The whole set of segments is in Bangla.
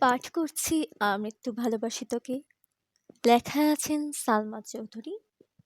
পাঠ করছি আমৃত্যু ভালোবাসি তোকে। লেখায় আছেন সালমা চৌধুরী,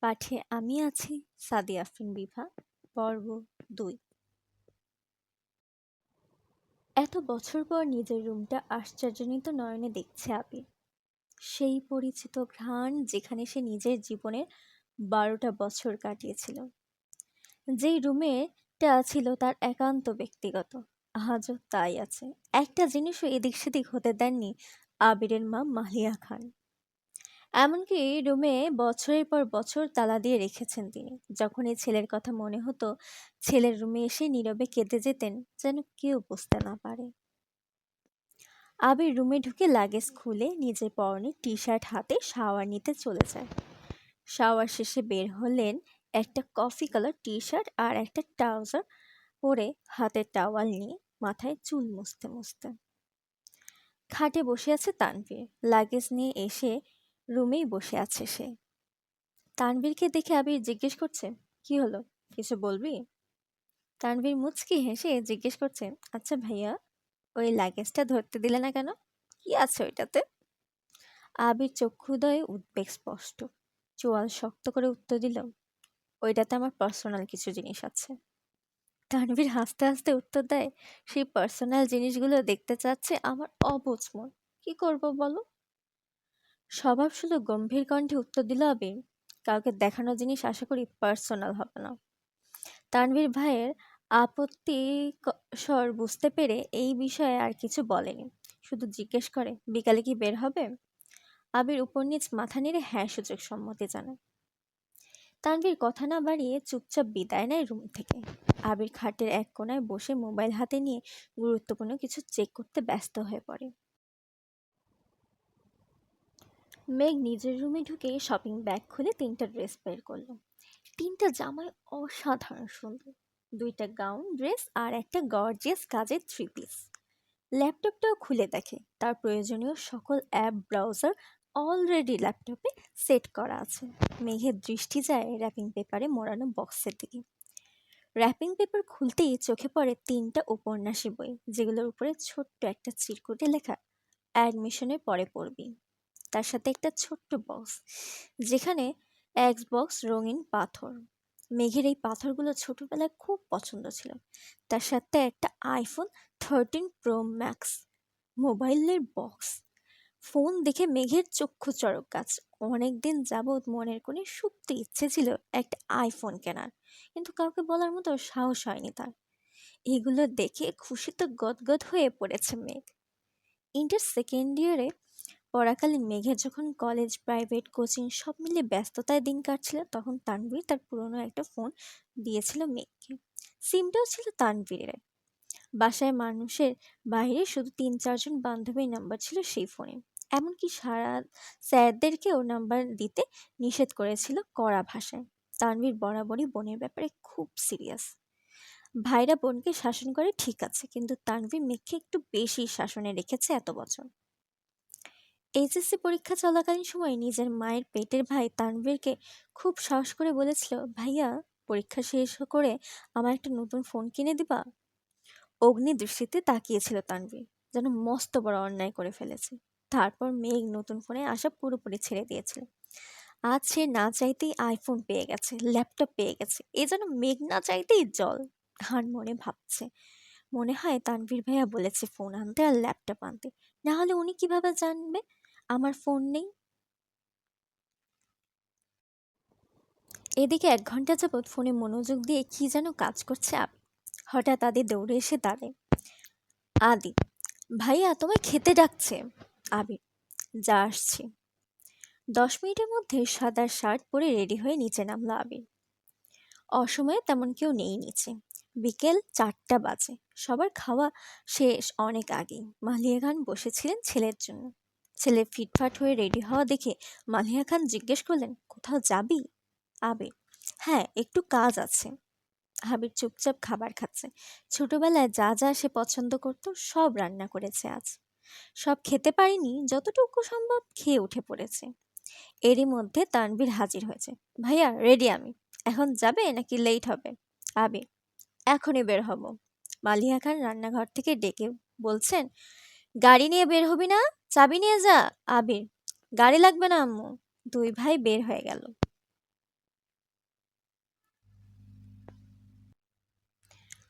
পাঠে আমি আছি সাদি আফরিন বিভা, পর্ব দুই। এত বছর পর নিজের রুমটা আশ্চর্যজনিত নয়নে দেখছে আবির। সেই পরিচিত ঘ্রাণ যেখানে সে নিজের জীবনের বারোটা বছর কাটিয়েছিল। যেই রুমেটা ছিল তার একান্ত ব্যক্তিগত। আজও তাই আছে। একটা জিনিসও এদিক সেদিক হতে দেননি আবিরের মা মাহিয়া খান। এমনকি রুমে বছরের পর বছর তালা দিয়ে রেখেছেন তিনি। যখন এই ছেলের কথা মনে হতো, ছেলের রুমে এসে নীরবে কেঁদে যেতেন যেন কেউ বুঝতে না পারে। আবির রুমে ঢুকে লাগেজ খুলে নিজের পরনে টি শার্ট হাতে শাওয়ার নিতে চলে যায়। শাওয়ার শেষে বের হলেন একটা কফি কালার টি শার্ট আর একটা ট্রাউজার পরে হাতে টাওয়াল নিয়ে মাথায় চুল মুছতে মুছতে। খাটে বসে আছে তানভীর। লাগেজ নিয়ে এসে রুমেই বসে আছে সে। তানভীরকে দেখে আবির জিজ্ঞেস করছে, কি হলো? কিছু বলবি? তানভীর মুচকি হেসে জিজ্ঞেস করছে আচ্ছা ভাইয়া, ওই লাগেজটা ধরতে দিলে না কেন? কি আছে ওইটাতে? আবির চক্ষুদয়ে উদ্বেগ স্পষ্ট। চোয়াল শক্ত করে উত্তর দিল, ওইটাতে আমার পার্সোনাল কিছু জিনিস আছে। তানভীর হাসতে হাসতে উত্তর দেয়, সেই পার্সোনাল জিনিসগুলো দেখতে চাচ্ছে আমার অবুঝ মন। কি করব বলো? স্বভাব শুধু গম্ভীর কণ্ঠে উত্তর দিল, আবির, কাউকে দেখানো জিনিস আশা করি পার্সোনাল হবে না। তানভীর ভাইয়ের আপত্তি স্বর বুঝতে পেরে এই বিষয়ে আর কিছু বলেনি। শুধু জিজ্ঞেস করে, বিকালে কি বের হবে? আবির উপর নিচ মাথা নেড়ে হ্যাঁ সুযোগ সম্মতি জানায়। তানভীর কথা না বাড়িয়ে চুপচাপ বিদায় নেয় রুম থেকে। আবির খাটের এক কোনায় বসে মোবাইল হাতে নিয়ে গুরুত্বপূর্ণ কিছু চেক করতে ব্যস্ত হয়ে পড়ে। মেঘ নিজের রুমে ঢুকে শপিং ব্যাগ খুলে তিনটা ড্রেস বের করল। তিনটা জামাই অসাধারণ সুন্দর। দুইটা গাউন, ড্রেস আর একটা গর্জিয়াস কাজের থ্রি পিস। ল্যাপটপটাও খুলে দেখে, তার প্রয়োজনীয় সকল অ্যাপ, ব্রাউজার অলরেডি ল্যাপটপে সেট করা আছে। মেঘের দৃষ্টি যায় র্যাপিং পেপারে মোড়ানো বক্সের দিকে। র্যাপিং পেপার খুলতেই চোখে পড়ে তিনটা উপন্যাসী বই, যেগুলোর উপরে ছোট্ট একটা চিরকুটে লেখা অ্যাডমিশনের পরে পড়বি। তার সাথে একটা ছোট্ট বক্স যেখানে এক্স বক্স রঙিন পাথর। মেঘের এই পাথরগুলো ছোটবেলায় খুব পছন্দ ছিল। তার সাথে একটা আইফোন থার্টিন প্রো ম্যাক্স মোবাইলের বক্স ফোন দেখে মেঘের চক্ষু চড়ক গাছ। অনেকদিন যাবৎ মনের কোণে সুপ্ত ইচ্ছে ছিল একটা আইফোন কেনার, কিন্তু কাউকে বলার মতো সাহস হয়নি তার। এগুলো দেখে খুশিতে গদগদ হয়ে পড়েছে মেঘ। ইন্টার সেকেন্ড ইয়ারে পড়াকালীন মেঘের যখন কলেজ প্রাইভেট কোচিং সব মিলে ব্যস্ততায় দিন কাটছিল, তখন তানভীর তার পুরনো একটা ফোন দিয়েছিল মেঘকে। সিমটাও ছিল তানভীরের। বাসায় মানুষের বাইরে শুধু তিন চারজন বান্ধবীর নাম্বার ছিল সেই ফোনে। এমনকি সারা স্যারদেরকেও নাম্বার দিতে নিষেধ করেছিল কড়া ভাষায়। তানভীর বরাবরই বোনের ব্যাপারে খুব সিরিয়াস। ভাইরা বোনকে শাসন করে ঠিক আছে, কিন্তু তানভীর মেঘকে একটু বেশি শাসনে রেখেছে এত বছর। এইচএসসি পরীক্ষা চলাকালীন সময় নিজের মায়ের পেটের ভাই তানভীরকে খুব সাহস করে বলেছিল, ভাইয়া, পরীক্ষা শেষ করে আমার একটা নতুন ফোন কিনে দিবা? অগ্নি দৃষ্টিতে তাকিয়েছিল তানভীর, যেন মস্ত বড় অন্যায় করে ফেলেছে। তারপর মেঘ নতুন ফোনে আসা পুরোপুরি ছেড়ে দিয়েছিল। আজ সে না চাইতেই আইফোন পেয়ে গেছে ল্যাপটপ পেয়ে গেছে। এ যেন মেঘ না চাইতেই জল হান মনে ভাবছে। মনে হয় তানভীর ভাইয়া বলেছে ফোন আনতে আর ল্যাপটপ আনতে। না হলে উনি কীভাবে জানবে? আমার ফোন নেই। এদিকে এক ঘণ্টা যাবৎ ফোনে মনোযোগ দিয়ে কি যেন কাজ করছে আপ, হঠাৎ আদি দৌড়ে এসে দাঁড়ে আদি, ভাইয়া, তোমায় খেতে ডাকছে। আবির যা আসছি। দশ মিনিটের মধ্যে সাদা শার্ট পরে রেডি হয়ে নিচে নামলো আবির। অসময়ে তেমন কেউ নেই নিচে। বিকেল চারটা বাজে। সবার খাওয়া শেষ অনেক আগেই। মালিয়া খান বসেছিলেন ছেলের জন্য। ছেলে ফিটফাট হয়ে রেডি হওয়া দেখে মালিয়া খান জিজ্ঞেস করলেন, কোথাও যাবি? আবির হ্যাঁ একটু কাজ আছে। হাবির চুপচাপ খাবার খাচ্ছে। ছোটবেলায় যা যা সে পছন্দ করত সব রান্না করেছে আজ। সব খেতে পারিনি, যতটুকু সম্ভব খেয়ে উঠে পড়েছে। এরই মধ্যে তানভীর হাজির হয়েছে। ভাইয়া রেডি আমি। এখন যাবে নাকি লেট হবে? আবির এখনই বের হব। মালিয়া খান রান্নাঘর থেকে ডেকে বলছেন, গাড়ি নিয়ে বের হবি না? চাবি নিয়ে যা, আবির। গাড়ি লাগবে না, আম্মু। দুই ভাই বের হয়ে গেল।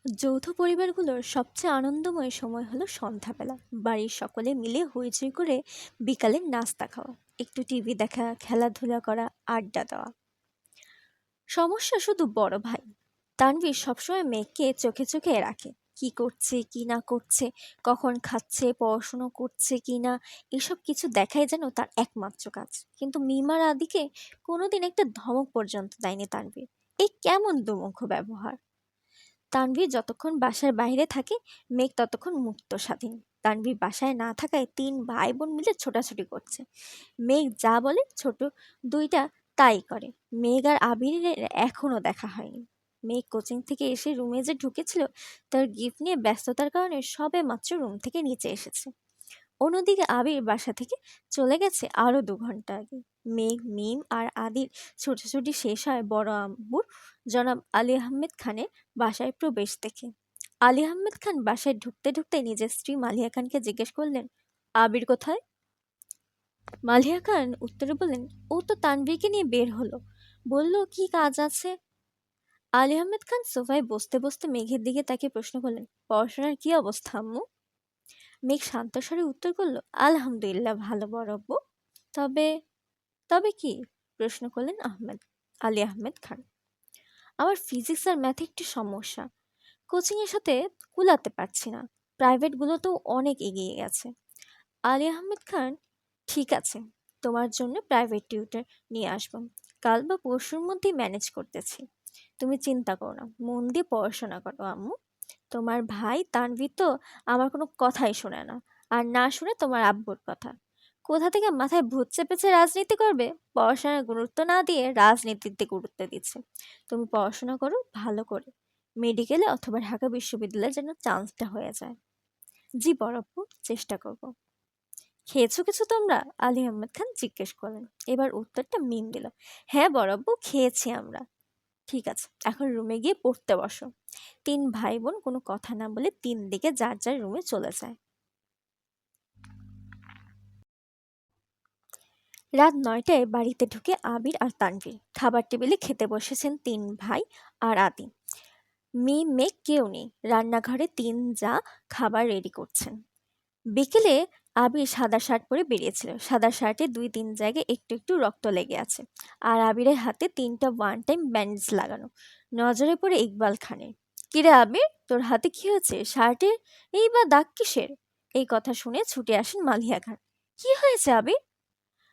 যৌথ পরিবারগুলোর সবচেয়ে আনন্দময় সময় হলো সন্ধ্যাবেলা। বাড়ির সকলে মিলে হইচই করে বিকালে নাস্তা খাওয়া, একটু টিভি দেখা, খেলাধুলা করা, আড্ডা দেওয়া। সমস্যা শুধু বড় ভাই। তানভীর সবসময় মেয়েকে চোখে চোখে রাখে। কি করছে, কি না করছে, কখন খাচ্ছে, পড়াশুনো করছে কি না, এসব কিছু দেখাই যেন তার একমাত্র কাজ। কিন্তু মিমার আদিকে কোনোদিন একটা ধমক পর্যন্ত দেয়নি তানভীর। এই কেমন দুমুখ ব্যবহার! তানভীর যতক্ষণ বাসার বাইরে থাকে, মেঘ ততক্ষণ মুক্ত স্বাধীন। তানভীর বাসায় না থাকায় তিন ভাই বোন মিলে ছোটাছুটি করছে। মেঘ যা বলে, ছোট দুইটা তাই করে। মেঘ আর আবিরের এখনও দেখা হয়নি। মেঘ কোচিং থেকে এসে রুমে যে ঢুকেছিল, তার গিফট নিয়ে ব্যস্ততার কারণে সবে মাত্র রুম থেকে নিচে এসেছে। অন্যদিকে আবির বাসা থেকে চলে গেছে আরও দু ঘণ্টা আগে। মেঘ, মিম আর আদির ছোটাছুটি শেষ হয় বড় আম্বুর জনাব আলী আহমেদ খানের বাসায় প্রবেশ দেখে। আলী আহমেদ খান বাসায় ঢুকতে ঢুকতে নিজের স্ত্রী মালিয়া খানকে জিজ্ঞেস করলেন, আবির কোথায়? মালিয়া খান উত্তরে বললেন, ও তো তানভীরকে নিয়ে বের হলো। বলল, কি কাজ আছে? আলী আহমেদ খান সোফায় বসতে বসতে মেঘের দিকে তাকে প্রশ্ন করলেন, পড়াশোনার কি অবস্থা আম্মু? মেঘ শান্ত স্বরে উত্তর করল, আলহামদুলিল্লাহ ভালো বড়ব্বু তবে তবে কি? প্রশ্ন করলেন আহমেদ, আলী আহমেদ খান। আমার ফিজিক্স আর ম্যাথে একটু সমস্যা। কোচিংয়ের সাথে কুলাতে পারছি না। প্রাইভেটগুলো তো অনেক এগিয়ে গেছে। আলী আহমেদ খান, ঠিক আছে, তোমার জন্য প্রাইভেট টিউটার নিয়ে আসব। কাল বা পরশুর মধ্যেই ম্যানেজ করতেছি। তুমি চিন্তা করো না, মন দিয়ে পড়াশোনা করো আম্মু। তোমার ভাই তানভীর তো আমার কোনো কথাই শোনে না। আর না শুনে তোমার আব্বুর কথা। কোথা থেকে মাথায় ভূত চেপেছে রাজনীতি করবে? পড়াশোনার গুরুত্ব না দিয়ে রাজনীতিতে গুরুত্ব দিচ্ছে। তুমি পড়াশোনা করো, ভালো করে। মেডিকেলে অথবা ঢাকা বিশ্ববিদ্যালয়ে যেন চান্সটা হয়ে যায়। জি বরপ্পু চেষ্টা করব। খেয়েছো কিছু তোমরা? আলী আহমেদ খান জিজ্ঞেস করলেন। এবার উত্তরটা মিম দিল। হ্যাঁ বরব্বু খেয়েছি আমরা। ঠিক আছে, এখন রুমে গিয়ে পড়তে বসো। তিন ভাই বোন কোনো কথা না বলে তিন দিকে যার যার রুমে চলে যায়। রাত নয়টায় বাড়িতে ঢুকে আবির আর তানভীর খাবার টেবিলে খেতে বসেছেন তিন ভাই আর আদি। মেয়ে মেয়ে কেউ নেই। রান্নাঘরে তিন যা খাবার রেডি করছেন। বিকেলে আবির সাদা শার্ট পরে বেরিয়েছিল। সাদা শার্টে দুই তিন জায়গায় একটু একটু রক্ত লেগে আছে আর আবিরের হাতে তিনটা ওয়ান টাইম ব্যান্ডেজ লাগানো। নজরে পড়ে ইকবাল খানের। কিরে আবির, তোর হাতে কি হয়েছে? শার্টের এই বা দাগ কিসের? এই কথা শুনে ছুটে আসেন মালিয়া খান। কি হয়েছে আবির?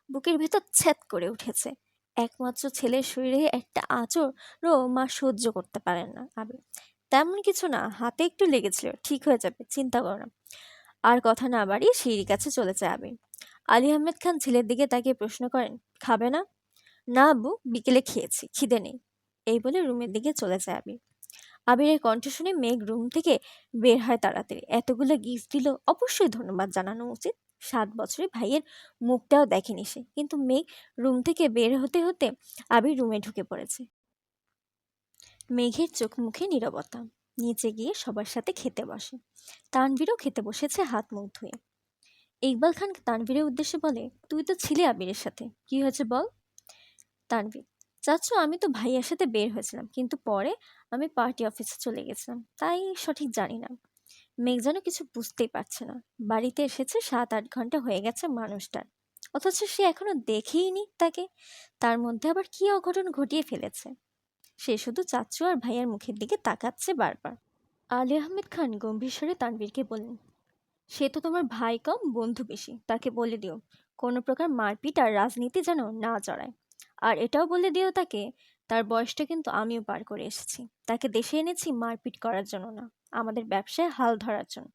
বুকের ভেতর ছ্যাদ করে উঠেছে। একমাত্র ছেলের শরীরে একটা আঁচড়ও মা সহ্য করতে পারেন না আবির তেমন কিছু না, হাতে একটু লেগেছিল, ঠিক হয়ে যাবে, চিন্তা করো না। আর কথা না বাড়িয়ে সিঁড়ির কাছে চলে যায় আবির আলী আহমেদ খান ছেলের দিকে তাকিয়ে প্রশ্ন করেন, খাবে না? না আব্বু, বিকেলে খেয়েছি, খিদে নেই। এই বলে রুমের দিকে চলে যায় আবির আবিরের কণ্ঠ শুনে মেঘ রুম থেকে বের হয় তাড়াতাড়ি। এতগুলো গিফট দিল, অবশ্যই ধন্যবাদ জানানো উচিত। সাত বছরে ভাইয়ের মুখটাও দেখেনি সে। কিন্তু মেঘ রুম থেকে বের হতে হতে আবির রুমে ঢুকে পড়েছে। মেঘের চোখ মুখে নীরবতা। নিচে গিয়ে সবার সাথে খেতে বসে। তানভীরও খেতে বসেছে হাত মুখ ধুয়ে। ইকবাল খান তানভীরের উদ্দেশ্যে বলে, তুই তো ছিলে আবিরের সাথে। কি হয়েছে বল? তানভীর চাচ্ছ আমি তো ভাইয়ার সাথে বের হয়েছিলাম। কিন্তু পরে আমি পার্টি অফিসে চলে গেছিলাম। তাই সঠিক জানি না। মেঘ যেন কিছু বুঝতেই পারছে না। বাড়িতে এসেছে সাত আট ঘণ্টা হয়ে গেছে মানুষটার। অথচ সে এখনও দেখেইনি তাকে। তার মধ্যে আবার কি অঘটন ঘটিয়ে ফেলেছে? সে শুধু চাচ্চু আর ভাইয়ার মুখের দিকে তাকাচ্ছে বারবার। আলী আহমেদ খান গম্ভীর স্বরে তানবীরকে বললেন, সে তো তোমার ভাই কম, বন্ধু বেশি। তাকে বলে দিও, কোনো প্রকার মারপিট আর রাজনীতি যেন না জড়ায়। আর এটাও বলে দিও তাকে, তার বয়সটা কিন্তু আমিও পার করে এসেছি। তাকে দেশে এনেছি, মারপিট করার জন্য না। আমাদের ব্যবসায় হাল ধরার জন্য।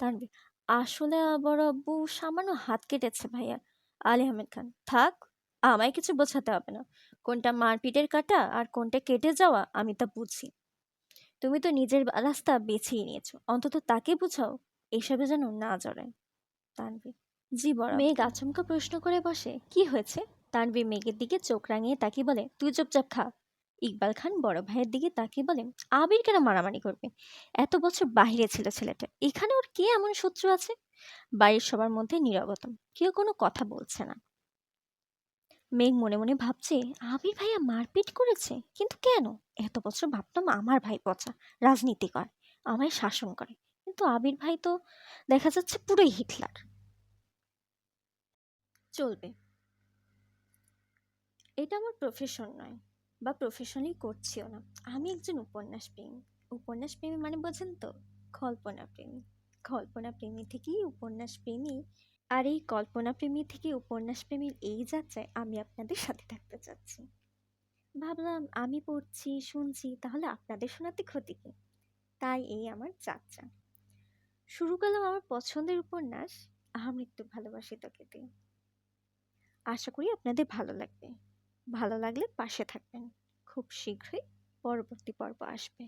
তানবীর আসলে বড় আব্বু সামান্য হাত কেটেছে ভাইয়া। আলী আহমেদ খান থাক আমায় কিছু বোঝাতে হবে না। কোনটা মারপিটের কাটা আর কোনটা কেটে যাওয়া আমি তা বুঝি। তুমি তো নিজের রাস্তা বেছেই নিয়েছো। অন্তত তাকে বুঝাও এসবে যেন না জড়ায়। তানভীর জি বড় মেঘ আচমকা প্রশ্ন করে বসে কি হয়েছে? তানভীর মেঘের দিকে চোখ রাঙিয়ে তাকিয়ে বলে তুই চুপচাপ খা। ইকবাল খান বড় ভাইয়ের দিকে তাকিয়ে বলে, আবির কেন মারামারি করবে? এত বছর বাহিরে ছিল ছেলেটা, এখানে ওর কে এমন শত্রু আছে? বাড়ির সবার মধ্যে নীরবতা, কেউ কোনো কথা বলছে না। মেঘ মনে মনে ভাবছে, আবির ভাইয়া মারপিট করেছে, কিন্তু কেন? এত বছর ভাবতাম আমার ভাই পচা, রাজনীতি করে, আমায় শাসন করে, কিন্তু আবির ভাই তো দেখা যাচ্ছে পুরোই হিটলার। চলবে। এটা আমার প্রফেশন নয়। বা প্রফেশনই করছিও না। আমি একজন উপন্যাস প্রেমী উপন্যাস প্রেমী মানে বোঝেন তো? কল্পনা প্রেমী কল্পনা প্রেমী থেকেই উপন্যাস প্রেমী আর এই কল্পনা প্রেমী থেকে উপন্যাস প্রেমীর এই যাত্রায় আমি আপনাদের সাথে থাকতে চাচ্ছি। ভাবলাম আমি পড়ছি, শুনছি, তাহলে আপনাদের শোনাতে ক্ষতি কি? তাই এই আমার যাত্রা। শুরু করলাম আমার পছন্দের উপন্যাস আমৃত্যু ভালোবাসি তোকে দিয়ে। আশা করি আপনাদের ভালো লাগবে। ভালো লাগলে পাশে থাকবেন। খুব শীঘ্রই পরবর্তী পর্ব আসবে।